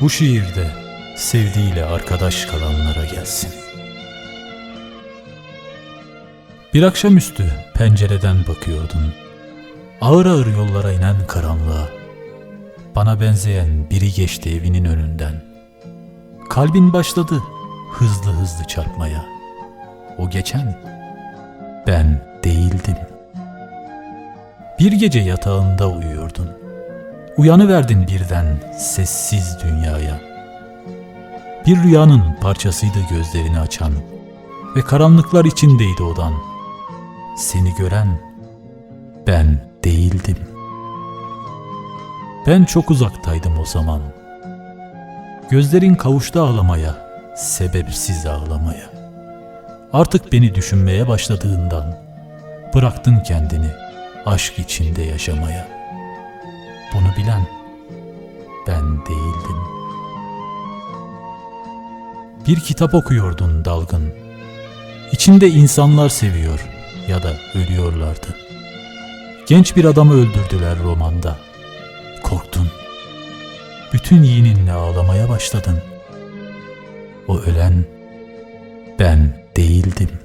Bu şiirde sevdiğiyle arkadaş kalanlara gelsin. Bir akşamüstü pencereden bakıyordun. Ağır ağır yollara inen karanlığa. Bana benzeyen biri geçti evinin önünden. Kalbin başladı hızlı hızlı çarpmaya. O geçen ben değildim. Bir gece yatağında uyuyordun. Uyanıverdin birden sessiz dünyaya. Bir rüyanın parçasıydı gözlerini açan ve karanlıklar içindeydi odan. Seni gören ben değildim. Ben çok uzaktaydım o zaman. Gözlerin kavuştu ağlamaya, sebepsiz ağlamaya. Artık beni düşünmeye başladığından bıraktın kendini aşk içinde yaşamaya. Bilen ben değildim. Bir kitap okuyordun dalgın. İçinde insanlar seviyor ya da ölüyorlardı. Genç bir adamı öldürdüler romanda. Korktun. Bütün yiğininle ağlamaya başladın. O ölen ben değildim.